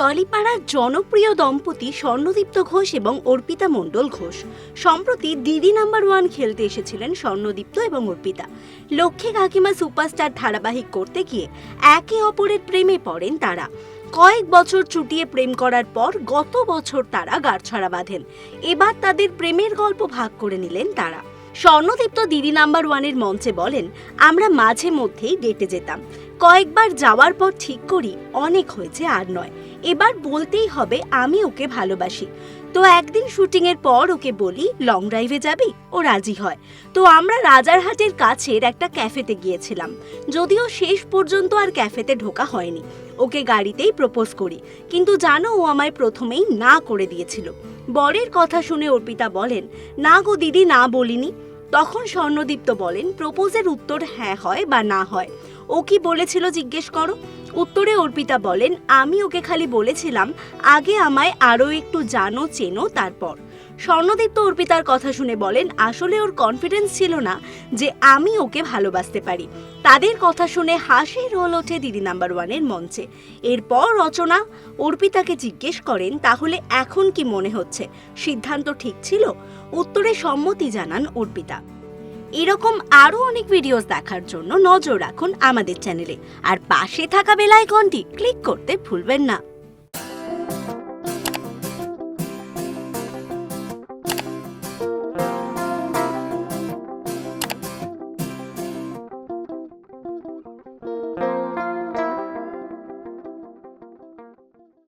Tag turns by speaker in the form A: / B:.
A: টলিপাড়ার জনপ্রিয় দম্পতি স্বর্ণদীপ্ত ঘোষ এবং অর্পিতা মণ্ডল ঘোষ। সম্প্রতি দিদি নাম্বার ওয়ান খেলতে এসেছিলেন স্বর্ণদীপ্ত এবং অর্পিতা। লক্ষ্মী কাকিমা সুপারস্টার ধারাবাহিক করতে গিয়ে একে অপরের প্রেমে পড়েন তারা। কয়েক বছর চুটিয়ে প্রেম করার পর গত বছর তারা গাঁটছড়া বাঁধেন। এবার তাদের প্রেমের গল্প ভাগ করে নিলেন তারা। স্বর্ণদীপ্ত দিদি নাম্বার ওয়ানের মঞ্চে বলেন, আমরা মাঝে মধ্যেই ডেটে যেতাম। কয়েকবার যাওয়ার পর ঠিক করি, অনেক হয়েছে আর নয়। এবার বলতেই হবে আমি ওকে ভালোবাসি। তো একদিন শুটিংয়ের পর ওকে বলি, লং ড্রাইভে যাবি? ও রাজি হয়। তো আমরা রাজারহাটের কাছের একটা ক্যাফেতে গিয়েছিলাম। যদিও শেষ পর্যন্ত আর ক্যাফেতে ঢোকা হয়নি। ওকে গাড়িতেই প্রপোজ করি। কিন্তু জানো, ও আমায় প্রথমেই না করে দিয়েছিল। বরের কথা শুনে অর্পিতা বলেন, না গো দিদি, না বলিনি। তখন স্বর্ণদীপ্ত বলেন, প্রপোজের উত্তর হ্যাঁ হয় বা না হয়। ও কি বলেছিল জিজ্ঞেস করো? উত্তরে অর্পিতা বলেন, আমি ওকে খালি বলেছিলাম, আগে আমায় আরও একটু জানো, চেনো তারপর। স্বর্ণদীপ্ত অর্পিতার কথা শুনে বলেন, আসলে ওর কনফিডেন্স ছিল না যে আমি ওকে ভালোবাসতে পারি। তাদের কথা শুনে হাসি রোল ওঠে দিদি নাম্বার ওয়ানের মঞ্চে। এরপর রচনা, অর্পিতাকে জিজ্ঞেস করেন, তাহলে এখন কি মনে হচ্ছে? সিদ্ধান্ত ঠিক ছিল। উত্তরে সম্মতি জানান অর্পিতা। এরকম আরও অনেক ভিডিওস দেখার জন্য নজর রাখুন আমাদের চ্যানেলে আর পাশে থাকা বেল আইকনটি ক্লিক করতে ভুলবেন না।